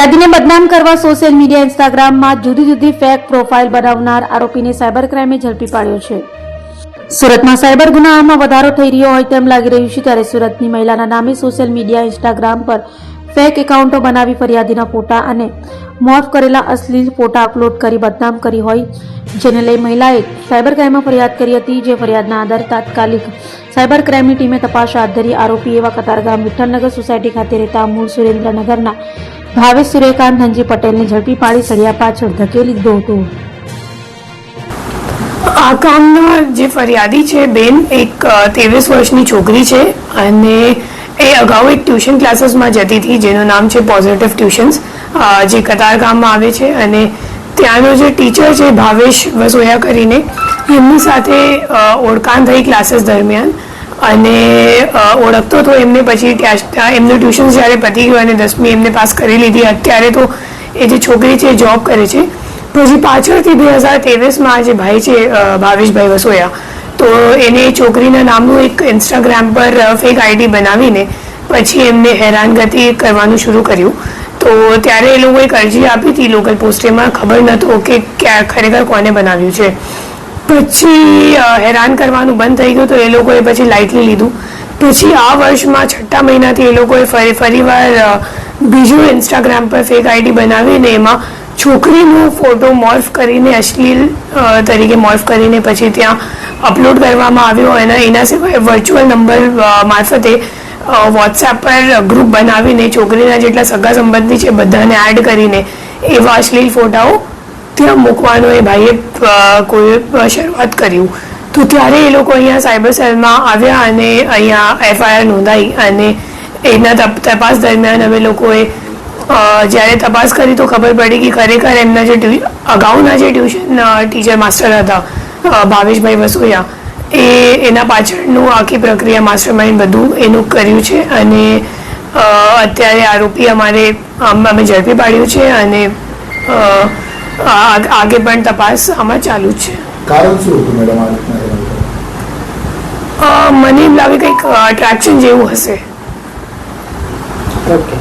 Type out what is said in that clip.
ફરિયાદીને બદનામ કરવા social media, ઇન્સ્ટાગ્રામમાં જુદી જુદી ફેક પ્રોફાઇલ બનાવનાર આરોપીને સાયબર ક્રાઇમે ઝડપી પાડ્યો છે. સુરતમાં સાયબર ગુનામાં વધારો થઈ રહ્યો હોય તેમ લાગી રહ્યું છે ત્યારે સુરતની મહિલાના નામે સોશિયલ મીડિયા, ઇન્સ્ટાગ્રામ પર ફેક એકાઉન્ટો બનાવી ફરિયાદીના ફોટા અને મોફ કરેલા અશ્લીલ ફોટા અપલોડ કરી બદનામ કરી હોય, જેને લઈ મહિલાએ સાયબર ક્રાઇમમાં ફરિયાદ કરી હતી, જે ફરિયાદના આધારે તાત્કાલિક સાયબર ક્રાઇમની ટીમે તપાસ હાથ ધરી આરોપી એવા કતારગામ વિઠ્ઠલનગર સોસાયટી ખાતે રહેતા મૂળ સુરેન્દ્રનગરના ભાવેશ સૂર્યકાંત ધનજી પટેલને ઝડપી પાડી સળિયા પાછળ ધકેલી દીધો હતો આ કામના જે ફરિયાદી છે, બેન, એક ત્રેવીસ વર્ષની છોકરી છે અને એ અગાઉ એક ટ્યુશન ક્લાસીસમાં જતી હતી, જેનું નામ છે પોઝિટિવ ટ્યુશન્સ જે કતાર ગામમાં આવે છે અને ત્યાંનો જે ટીચર છે, ભાવેશ વસોયા કરીને, એમની સાથે ઓળખાણ થઈ ક્લાસીસ દરમિયાન. અને ઓળખતો તો એમને પછી ત્યાં એમનું ટ્યુશન જ્યારે પતી ગયું અને દસમી એમને પાસ કરી લીધી. અત્યારે તો એ જે છોકરી છે જોબ કરે છે. પછી પાછળથી બે હજાર ત્રેવીસમાં જે ભાઈ છે ભાવેશભાઈ વસોયા, તો એને એ છોકરીના નામનું એક ઇન્સ્ટાગ્રામ પર ફેક આઈડી બનાવીને પછી એમને હેરાનગતિ કરવાનું શરૂ કર્યું. તો ત્યારે એ લોકોએ એક અરજી આપી હતી લોકલ પોસ્ટેમાં ખબર નહોતું કે ક્યાં, ખરેખર કોને બનાવ્યું છે. પછી હેરાન કરવાનું બંધ થઈ ગયું તો એ લોકોએ પછી લાઇટલી લીધું. પછી આ વર્ષમાં છઠ્ઠા મહિનાથી એ લોકોએ ફરી, ફરીવાર બીજું ઇન્સ્ટાગ્રામ પર ફેક આઈડી બનાવીને એમાં છોકરીનું ફોટો મોર્ફ કરીને અશ્લીલ તરીકે મોર્ફ કરીને પછી ત્યાં અપલોડ કરવામાં આવ્યો. અને એના સિવાય વર્ચ્યુઅલ નંબર મારફતે વોટ્સએપ પર ગ્રુપ બનાવીને છોકરીના જેટલા સગા સંબંધી છે બધાને એડ કરીને એવા અશ્લીલ ફોટાઓ ત્યાં મૂકવાનો એ ભાઈએ કોઈ શરૂઆત કર્યું. તો ત્યારે એ લોકો અહીંયા સાયબર સેલમાં આવ્યા અને અહીંયા એફઆઈઆર નોંધાઈ અને એના તપાસ દરમિયાન અમે લોકોએ જ્યારે તપાસ કરી તો ખબર પડી કે ખરેખર એમના જે અગાઉના જે ટ્યુશન ટીચર માસ્ટર હતા ભાવેશભાઈ વસુયા, એ એના પાછળનું આખી પ્રક્રિયા માસ્ટર માઇન્ડ બધું એનું કર્યું છે અને અત્યારે આરોપી અમારે અમે ઝડપી પાડ્યું છે અને આગે પણ તપાસ આમાં ચાલુ છે. કારણ શું હતું મેડમ મને એમ લાગે કંઈક અટ્રેક્શન જેવું હશે. ઓકે